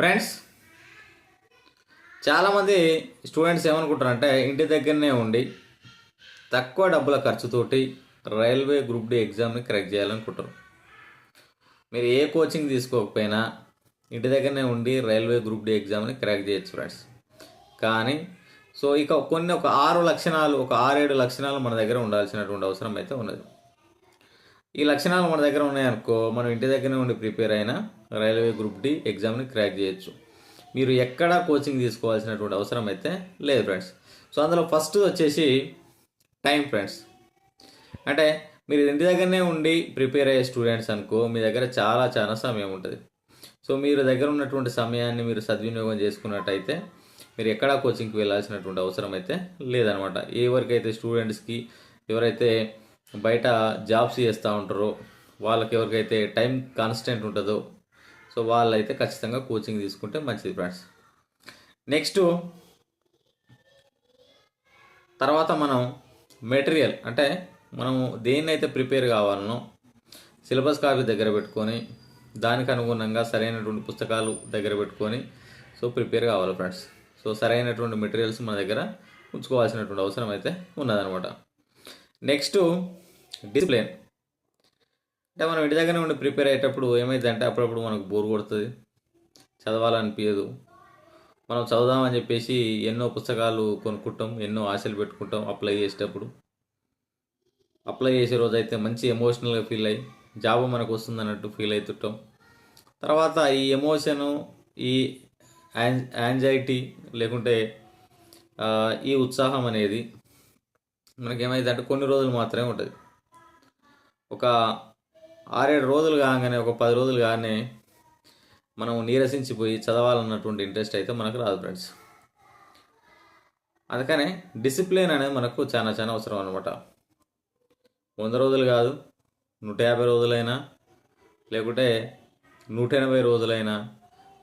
Friends చాలామంది students ఏమనుకుంటారంటే ఇంటి దగ్గరనే ఉండి తక్కువ డబ్బుల ఖర్చుతోటి రైల్వే గ్రూప్ డి ఎగ్జామ్ని కరెక్ట్ చేయాలనుకుంటారు. మీరు ఏ కోచింగ్ తీసుకోకపోయినా ఇంటి దగ్గరనే ఉండి రైల్వే గ్రూప్ డి ఎగ్జామ్ని క్రాక్ చేయొచ్చు ఫ్రెండ్స్ కానీ సో ఇక కొన్ని ఒక ఆరు లక్షణాలు ఒక ఆరేడు లక్షణాలు మన దగ్గర ఉండాల్సినటువంటి అవసరం అయితే ఉన్నది ఈ లక్షణాలు మన దగ్గర ఉన్నాయనుకో మనం ఇంటి దగ్గరనే ఉండి ప్రిపేర్ అయిన రైల్వే గ్రూప్ డి ఎగ్జామ్ని క్రాక్ చేయొచ్చు. మీరు ఎక్కడ కోచింగ్ తీసుకోవాల్సినటువంటి అవసరం అయితే లేదు ఫ్రెండ్స్. సో అందులో ఫస్ట్ వచ్చేసి టైం ఫ్రెండ్స్. అంటే మీరు ఇంటి దగ్గరనే ఉండి ప్రిపేర్ అయ్యే స్టూడెంట్స్ అనుకో మీ దగ్గర చాలా చాలా సమయం ఉంటుంది. సో మీరు దగ్గర ఉన్నటువంటి సమయాన్ని మీరు సద్వినియోగం చేసుకున్నట్టయితే మీరు ఎక్కడా కోచింగ్కి వెళ్ళాల్సినటువంటి అవసరం అయితే లేదనమాట. ఎవరికైతే స్టూడెంట్స్కి ఎవరైతే బయట జాబ్స్ చేస్తూ ఉంటారో. వాళ్ళకి ఎవరికైతే టైం కాన్స్టెంట్ ఉంటుందో సో వాళ్ళైతే ఖచ్చితంగా కోచింగ్ తీసుకుంటే మంచిది ఫ్రెండ్స్ నెక్స్ట్ తర్వాత మనం మెటీరియల్ అంటే మనము దేన్నైతే ప్రిపేర్ కావాలనో సిలబస్ కాపీ దగ్గర పెట్టుకొని దానికి అనుగుణంగా సరైనటువంటి పుస్తకాలు దగ్గర పెట్టుకొని సో ప్రిపేర్ కావాలి ఫ్రెండ్స్ సో సరైనటువంటి మెటీరియల్స్ మన దగ్గర ఉంచుకోవాల్సినటువంటి అవసరం అయితే ఉన్నదనమాట నెక్స్ట్ డిసిప్లిన్ అంటే మనం ఇంటి దగ్గర ఉండి ప్రిపేర్ అయ్యేటప్పుడు ఏమైందంటే అప్పుడప్పుడు మనకు బోర్ కొడుతుంది. చదవాలనిపించదు మనం చదువుదామని చెప్పేసి ఎన్నో పుస్తకాలు కొనుక్కుంటాం ఎన్నో ఆశలు పెట్టుకుంటాం అప్లై చేసేటప్పుడు. అప్లై చేసే రోజు అయితే మంచి ఎమోషనల్గా ఫీల్ అయ్యి జాబ్ మనకు వస్తుంది అన్నట్టు ఫీల్ అవుతుంటాం తర్వాత ఈ ఎమోషను ఈ యాంజైటీ లేకుంటే ఈ ఉత్సాహం అనేది మనకేమైందంటే కొన్ని రోజులు మాత్రమే ఉంటుంది. ఒక ఆరేడు రోజులు కాగానే ఒక పది రోజులు కానీ మనం నీరసించిపోయి చదవాలన్నటువంటి ఇంట్రెస్ట్ అయితే మనకు రాదు ఫ్రెండ్స్. అందుకనే డిసిప్లిన్ అనేది మనకు చాలా చాలా అవసరం అనమాట వంద రోజులు కాదు నూట యాభై రోజులైనా లేకుంటే నూట ఎనభై రోజులైనా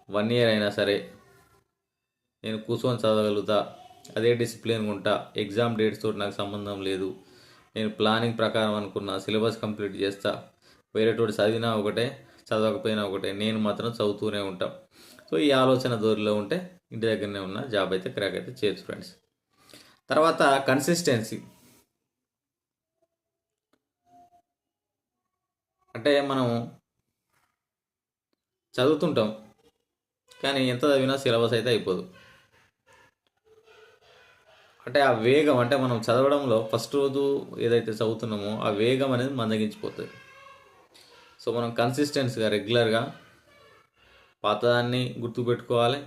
వన్ ఇయర్ అయినా సరే నేను కూర్చొని చదవగలుగుతా అదే డిసిప్లిన్ ఉంటా. ఎగ్జామ్ డేట్స్ తోటి నాకు సంబంధం లేదు. నేను ప్లానింగ్ ప్రకారం అనుకున్న సిలబస్ కంప్లీట్ చేస్తా. వేరేటోటి చదివినా ఒకటే చదవకపోయినా ఒకటే. నేను మాత్రం చదువుతూనే ఉంటాం. సో ఈ ఆలోచన దూరిలో ఉంటే ఇంటి దగ్గరనే ఉన్న జాబ్ అయితే క్రాక్ అయితే చేయొచ్చు ఫ్రెండ్స్ తర్వాత కన్సిస్టెన్సీ అంటే మనం చదువుతుంటాం. కానీ ఎంత చదివినా సిలబస్ అయితే అయిపోదు. అంటే ఆ వేగం అంటే మనం చదవడంలో ఫస్ట్ రోజు ఏదైతే చదువుతున్నామో ఆ వేగం అనేది మందగించిపోతుంది. సో మనం కన్సిస్టెన్సీగా రెగ్యులర్గా పాతదాన్ని గుర్తుపెట్టుకోవాలి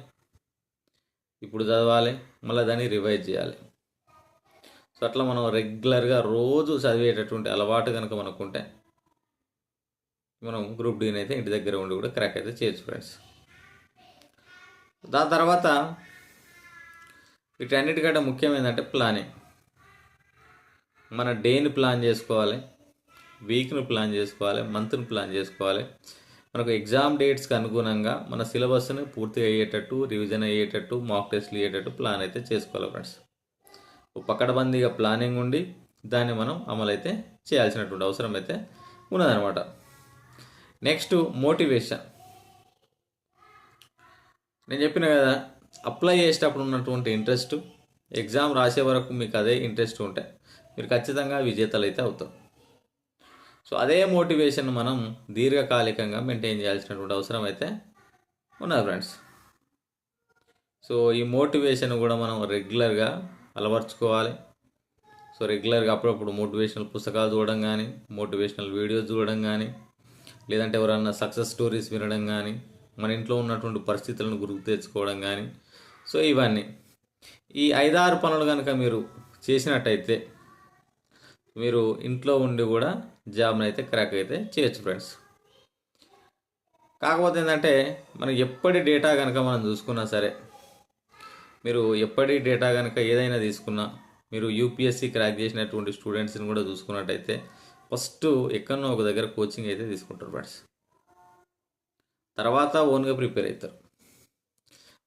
ఇప్పుడు చదవాలి మళ్ళీ దాన్ని రివైజ్ చేయాలి. సో అట్లా మనం రెగ్యులర్గా రోజు చదివేటటువంటి అలవాటు కనుక మనకుంటే మనం గ్రూప్ డీని అయితే ఇంటి దగ్గర ఉండి కూడా క్రాక్ అయితే చేయొచ్చు ఫ్రెండ్స్ దాని తర్వాత వీటన్నిటికంటే ముఖ్యం ఏంటంటే ప్లానింగ్ మన డేని ప్లాన్ చేసుకోవాలి వీక్ను ప్లాన్ చేసుకోవాలి మంత్ని ప్లాన్ చేసుకోవాలి. మనకు ఎగ్జామ్ డేట్స్కి అనుగుణంగా మన సిలబస్ని పూర్తి అయ్యేటట్టు రివిజన్ అయ్యేటట్టు మాక్ టెస్ట్లు అయ్యేటట్టు ప్లాన్ అయితే చేసుకోవాలి ఫ్రెండ్స్ పకడబందీగా ప్లానింగ్ ఉండి దాన్ని మనం అమలైతే చేయాల్సినటువంటి అవసరం అయితే ఉన్నదనమాట నెక్స్ట్ మోటివేషన్ నేను చెప్పిన కదా అప్లై చేసేటప్పుడు ఉన్నటువంటి ఇంట్రెస్ట్ ఎగ్జామ్ రాసే వరకు మీకు అదే ఇంట్రెస్ట్ ఉంటే మీరు ఖచ్చితంగా విజేతలు అయితే అవుతారు. సో అదే మోటివేషన్ మనం దీర్ఘకాలికంగా మెయింటైన్ చేయాల్సినటువంటి అవసరం అయితే ఉన్నది ఫ్రెండ్స్ సో ఈ మోటివేషన్ కూడా మనం రెగ్యులర్గా అలవర్చుకోవాలి. సో రెగ్యులర్గా అప్పుడప్పుడు మోటివేషనల్ పుస్తకాలు చూడడం కానీ మోటివేషనల్ వీడియోస్ చూడడం కానీ లేదంటే ఎవరన్నా సక్సెస్ స్టోరీస్ వినడం కానీ మన ఇంట్లో ఉన్నటువంటి పరిస్థితులను గుర్తు తెచ్చుకోవడం కానీ సో ఇవన్నీ. ఈ ఐదారు పనులు కనుక మీరు చేసినట్టయితే మీరు ఇంట్లో ఉండి కూడా జాబ్ని అయితే క్రాక్ అయితే చేయొచ్చు ఫ్రెండ్స్. కాకపోతే ఏంటంటే మనం ఎప్పటి డేటా కనుక మనం చూసుకున్నా సరే మీరు ఎప్పటి డేటా కనుక ఏదైనా తీసుకున్నా మీరు యూపీఎస్సీ క్రాక్ చేసినటువంటి స్టూడెంట్స్ని కూడా చూసుకున్నట్టయితే ఫస్ట్ ఎక్కడనో ఒక దగ్గర కోచింగ్ అయితే తీసుకుంటారు ఫ్రెండ్స్. తర్వాత ఓన్గా ప్రిపేర్ అవుతారు.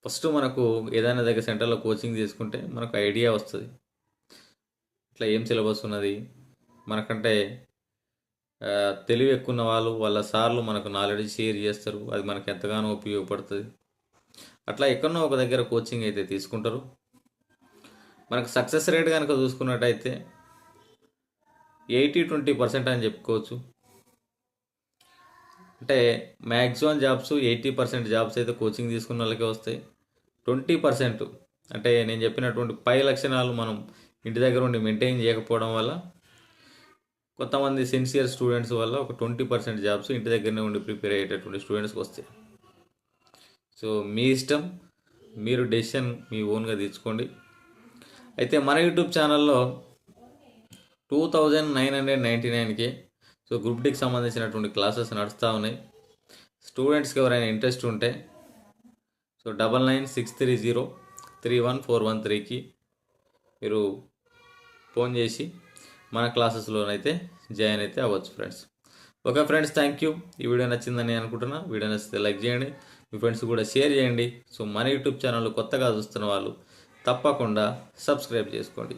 ఫస్ట్ మనకు ఏదైనా దగ్గర సెంటర్లో కోచింగ్ తీసుకుంటే మనకు ఐడియా వస్తుంది. ఇట్లా ఏం సిలబస్ ఉన్నది? మనకంటే తెలివి ఎక్కువ ఉన్న వాళ్ళు వాళ్ళ సార్లు మనకు నాలెడ్జ్ షేర్ చేస్తారు. అది మనకు ఎంతగానో ఉపయోగపడుతుంది. అట్లా ఎక్కడో ఒక దగ్గర కోచింగ్ అయితే తీసుకుంటారు. మనకు సక్సెస్ రేట్ కనుక చూసుకున్నట్టయితే ఎయిటీ ట్వంటీ పర్సెంట్ అని చెప్పుకోవచ్చు. అంటే maximum jobs eighty percent jobs అయితే కోచింగ్ తీసుకున్న వాళ్ళకే వస్తాయి. ట్వంటీ పర్సెంట్ అంటే నేను చెప్పినటువంటి పై లక్షణాలు మనం ఇంటి దగ్గర ఉండి మెయింటైన్ చేయకపోవడం వల్ల కొంతమంది సిన్సియర్ స్టూడెంట్స్ వల్ల ఒక ట్వంటీ పర్సెంట్ జాబ్స్ ఇంటి దగ్గరనే ఉండి ప్రిపేర్ అయ్యేటటువంటి స్టూడెంట్స్కి వస్తాయి. సో మీ ఇష్టం మీరు డెసిషన్ మీ ఓన్గా తీసుకోండి అయితే మన యూట్యూబ్ ఛానల్లో two thousand nine hundred ninety నైన్కి సో గ్రూప్ డీకి సంబంధించినటువంటి క్లాసెస్ నడుస్తూ ఉన్నాయి. స్టూడెంట్స్కి ఎవరైనా ఇంట్రెస్ట్ ఉంటే so double nine six three zero three one four one త్రీకి మీరు ఫోన్ చేసి మన క్లాసెస్లోనైతే జాయిన్ అయితే అవ్వచ్చు friends. Okay friends thank you. ఈ వీడియో నచ్చిందని అనుకుంటున్నా. వీడియో నచ్చితే లైక్ చేయండి. మీ ఫ్రెండ్స్ కూడా షేర్ చేయండి. సో మన యూట్యూబ్ ఛానల్ కొత్తగా చూస్తున్న వాళ్ళు తప్పకుండా సబ్స్క్రైబ్ చేసుకోండి.